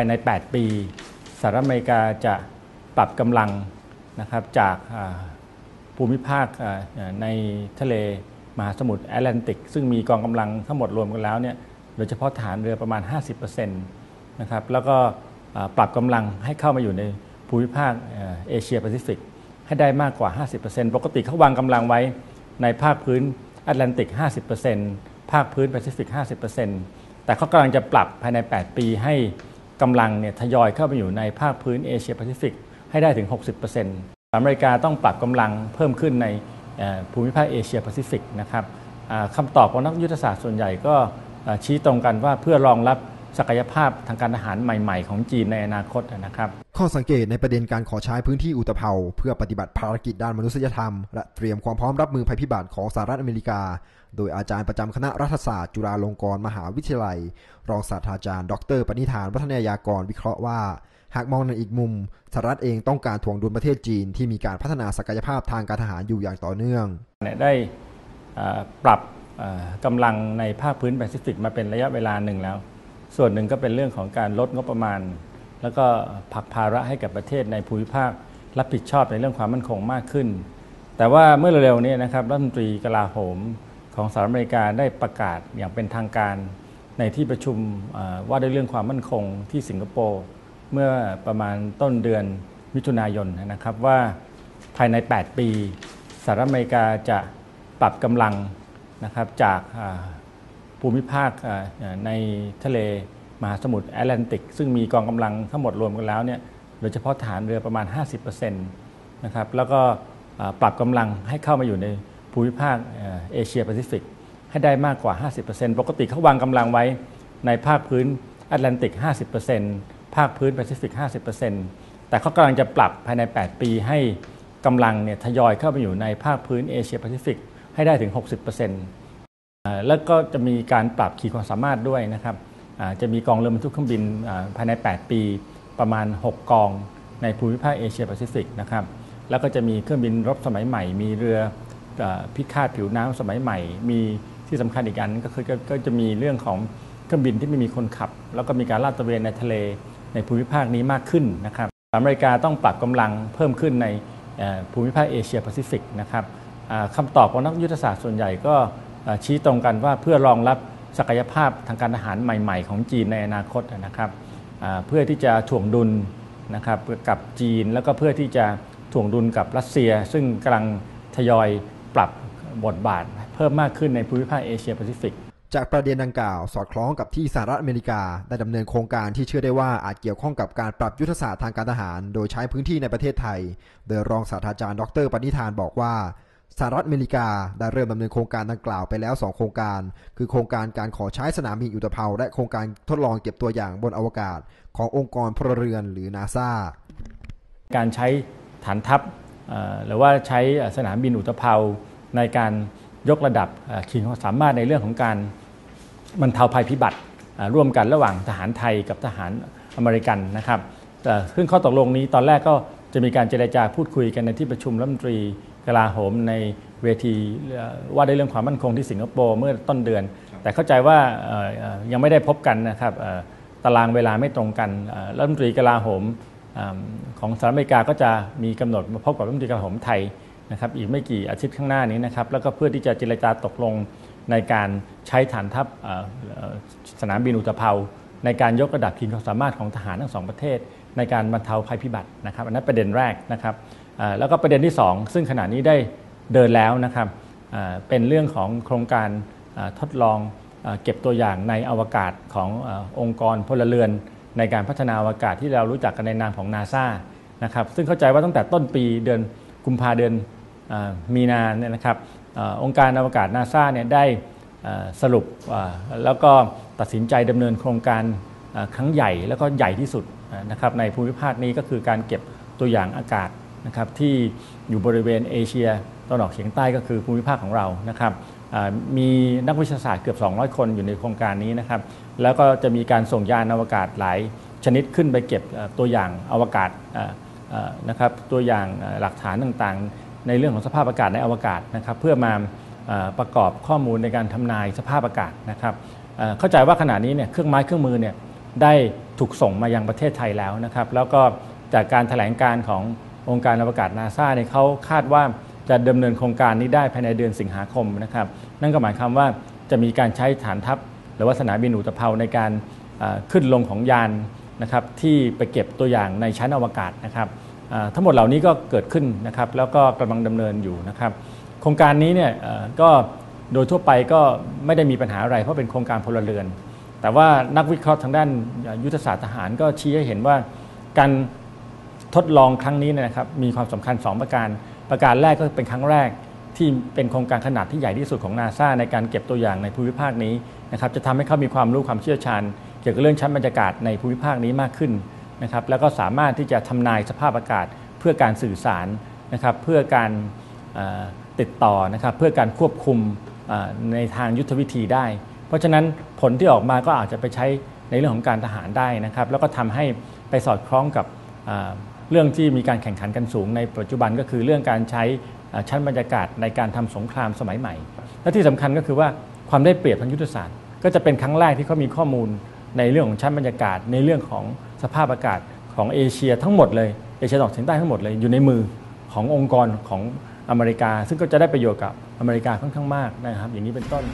ายใน 8 ปีสหรัฐอเมริกาจะปรับกำลังนะครับจากภูมิภาคในทะเลมหาสมุทรแอตแลนติก ซึ่งมีกองกำลังทั้งหมดรวมกันแล้วเนี่ยโดยเฉพาะฐานเรือประมาณ 50%นะครับแล้วก็ปรับกำลังให้เข้ามาอยู่ในภูมิภาคเอเชียแปซิฟิกให้ได้มากกว่า 50%ปกติเขาวางกำลังไว้ในภาคพื้นแอตแลนติก 50%ภาคพื้นแปซิฟิก 50%แต่เขากำลังจะปรับภายใน 8 ปีให้ กำลังเนี่ยทยอยเข้าไปอยู่ในภาคพื้นเอเชียแปซิฟิกให้ได้ถึง 60%อเมริกาต้องปรับกำลังเพิ่มขึ้นในภูมิภาคเอเชียแปซิฟิกนะครับคำตอบของนักยุทธศาสตร์ส่วนใหญ่ก็ชี้ตรงกันว่าเพื่อรองรับ ศักยภาพทางการทหารใหม่ ๆ ของจีนในอนาคตนะครับ ข้อสังเกตในประเด็นการขอใช้พื้นที่อุตภเปาเพื่อปฏิบัติภารกิจด้านมนุษยธรรม และเตรียมความพร้อมรับมือภัยพิบัติของสหรัฐอเมริกา โดยอาจารย์ประจำคณะรัฐศาสตร์จุฬาลงกรณ์มหาวิทยาลัย รองศาสตราจารย์ ดรปณิธานวัฒนยากรวิเคราะห์ว่าหากมองในอีกมุมสหรัฐเองต้องการทวงดุลประเทศจีนที่มีการพัฒนาศักยภาพทางการทหารอยู่อย่างต่อเนื่องได้ปรับกำลังในภาคพื้นแปซิฟิกมาเป็นระยะเวลาหนึ่งแล้ว ส่วนหนึ่งก็เป็นเรื่องของการลดงบประมาณ แล้วก็ผักภาระให้กับประเทศในภูมิภาครับผิดชอบในเรื่องความมั่นคงมากขึ้น แต่ว่าเมื่อเร็วๆนี้นะครับรัฐมนตรีกลาโหมของสหรัฐอเมริกาได้ประกาศอย่างเป็นทางการในที่ประชุมว่าด้วยเรื่องความมั่นคงที่สิงคโปร์เมื่อประมาณต้นเดือนมิถุนายนนะครับว่าภายใน 8 ปีสหรัฐอเมริกาจะปรับกำลังนะครับจาก ภูมิภาคในทะเลมหาสมุทรแอตแลนติก ซึ่งมีกองกำลังทั้งหมดรวมกันแล้วเนี่ยโดยเฉพาะฐานเรือประมาณ 50%นะครับแล้วก็ปรับกำลังให้เข้ามาอยู่ในภูมิภาคเอเชียแปซิฟิกให้ได้มากกว่า 50%ปกติเขาวางกำลังไว้ในภาคพื้นแอตแลนติก 50%ภาคพื้นแปซิฟิก 50%แต่เขากำลังจะปรับภายใน 8 ปีให้กำลังเนี่ยทยอยเข้าไปอยู่ในภาคพื้นเอเชียแปซิฟิกให้ได้ถึง 60% แล้วก็จะมีการปรับขีดความสามารถด้วยนะครับจะมีกองเรือบรรทุกเครื่องบินภายใน 8 ปีประมาณ 6 กองในภูมิภาคเอเชียแปซิฟิกนะครับแล้วก็จะมีเครื่องบินรบสมัยใหม่ มีเรือพิฆาตผิวน้ำสมัยใหม่ มีที่สำคัญอีกอันก็คือก็จะมีเรื่องของเครื่องบินที่ไม่มีคนขับ แล้วก็มีการลาดตระเวนในทะเลในภูมิภาคนี้มากขึ้นนะครับอเมริกาต้องปรับกำลังเพิ่มขึ้นในภูมิภาคเอเชียแปซิฟิกนะครับคำตอบของนักยุทธศาสตร์ส่วนใหญ่ก็ ชี้ตรงกันว่าเพื่อรองรับศักยภาพทางการทหารใหม่ ๆ ของจีนในอนาคตนะครับเพื่อที่จะถ่วงดุลนะครับกับจีนแล้วก็เพื่อที่จะถ่วงดุลกับรัสเซีย ซึ่งกำลังทยอยปรับบทบาท เพิ่มมากขึ้นในภูมิภาคเอเชียแปซิฟิกจากประเด็นดังกล่าวสอดคล้องกับที่สหรัฐอเมริกาได้ดำเนินโครงการที่เชื่อได้ว่าอาจเกี่ยวข้องกับการปรับยุทธศาสตร์ทางการทหาร โดยใช้พื้นที่ในประเทศไทย โดยรองศาสตราจารย์ดรปณิธานบอกว่า สหรัฐอเมริกาได้เริ่มดำเนินโครงการดังกล่าวไปแล้ว 2 โครงการ คือโครงการการขอใช้สนามบินอุตภเปาและโครงการทดลองเก็บตัวอย่างบนอวกาศ ขององค์กรพลเรือนหรือนาซาการใช้ฐานทัพหรือว่าใช้สนามบินอุตภเปาในการยกระดับขีดความสามารถในเรื่องของการบรรเทาภัยพิบัติร่วมกันระหว่างทหารไทยกับทหารอเมริกันนะครับซึ่งข้อตกลงนี้ตอนแรกก็จะมีการเจรจาพูดคุยกันในที่ประชุมรัฐมนตรี กลาโหมในเวทีว่าได้เรื่องความมั่นคงที่สิงคโปร์เมื่อต้นเดือน แต่เข้าใจว่ายังไม่ได้พบกันนะครับตารางเวลาไม่ตรงกันรัฐมนตรีกลาโหมของสหรัฐอเมริกาก็จะมีกำหนดมาพบกับรัฐมนตรีกลาโหมไทยนะครับอีกไม่กี่อาทิตย์ข้างหน้านี้นะครับแล้วก็เพื่อที่จะเจรจาตกลงในการใช้ฐานทัพสนามบินอุตภเปาในการยกระดับขีดความสามารถของทหารทั้งสองประเทศ ในการบรรเทาภัยพิบัตินะครับอันนั้นประเด็นแรกนะครับ แล้วก็ประเด็นที่ 2 ซึ่งขณะนี้ได้เดินแล้วนะครับเป็นเรื่องของโครงการทดลองเก็บตัวอย่างในอวกาศขององค์กรพลเรือน ในการพัฒนาอวกาศที่เรารู้จักกันในนามของนาซานะครับซึ่งเข้าใจว่าตั้งแต่ต้นปีเดือนกุมภาเดือนมีนาเนี่ยนะครับองค์การอวกาศนาซาเนี่ยได้สรุปแล้วก็ตัดสินใจดำเนินโครงการครั้งใหญ่แล้วก็ใหญ่ที่สุดนะครับในภูมิภาคนี้ก็คือการเก็บตัวอย่างอากาศ นะครับที่อยู่บริเวณเอเชียตะวันออกเฉียงใต้ก็คือภูมิภาคของเรานะครับมีนักวิทยาศาสตร์เกือบ 200 คนอยู่ในโครงการนี้นะครับแล้วก็จะมีการส่งยานอวกาศหลายชนิดขึ้นไปเก็บตัวอย่างอวกาศนะครับตัวอย่างหลักฐานต่างๆ ในเรื่องของสภาพอากาศในอวกาศนะครับเพื่อมาประกอบข้อมูลในการทำนายสภาพอากาศนะครับเข้าใจว่าขณะนี้เนี่ยเครื่องไม้เครื่องมือเนี่ยได้ถูกส่งมายังประเทศไทยแล้วนะครับแล้วก็จากการแถลงการของ องค์การอวกาศนาซาเนี่ยเขาคาดว่าจะดำเนินโครงการนี้ได้ภายในเดือนสิงหาคมนะครับ นั่นก็หมายความว่าจะมีการใช้ฐานทัพ หรือว่าสนามบินอุตภเปาในการขึ้นลงของยานนะครับที่ไปเก็บตัวอย่างในชั้นอวกาศนะครับทั้งหมดเหล่านี้ก็เกิดขึ้นนะครับแล้วก็กำลังดำเนินอยู่นะครับโครงการนี้เนี่ยก็โดยทั่วไปก็ไม่ได้มีปัญหาอะไรเพราะเป็นโครงการพลเรือน แต่ว่านักวิเคราะห์ทางด้านยุทธศาสตร์ทหารก็ชี้ให้เห็นว่าการ ทดลองครั้งนี้นะครับมีความสำคัญ 2 ประการ ประการแรกก็เป็นครั้งแรกที่เป็นโครงการขนาดที่ใหญ่ที่สุดของนาซาในการเก็บตัวอย่างในภูมิภาคนี้นะครับจะทำให้เขามีความรู้ความเชี่ยวชาญ เกี่ยวกับเรื่องชั้นบรรยากาศในภูมิภาคนี้มากขึ้นนะครับแล้วก็สามารถที่จะทำนายสภาพอากาศเพื่อการสื่อสารนะครับเพื่อการติดต่อนะครับเพื่อการควบคุมในทางยุทธวิธีได้ เพราะฉะนั้นผลที่ออกมาก็อาจจะไปใช้ในเรื่องของการทหารได้นะครับแล้วก็ทำให้ไปสอดคล้องกับ เรื่องที่มีการแข่งขันกันสูงในปัจจุบันก็คือเรื่องการใช้ชั้นบรรยากาศในการทำสงครามสมัยใหม่ และที่สำคัญก็คือว่าความได้เปรียบทางยุทธศาสตร์ ก็จะเป็นครั้งแรกที่เขามีข้อมูลในเรื่องของชั้นบรรยากาศ ในเรื่องของสภาพอากาศของเอเชียทั้งหมดเลยเอเชียตะวันออกเฉียงใต้ทั้งหมดเลยอยู่ในมือขององค์กรของอเมริกา ซึ่งก็จะได้ประโยชน์กับอเมริกาค่อนข้างมากนะครับ อย่างนี้เป็นต้น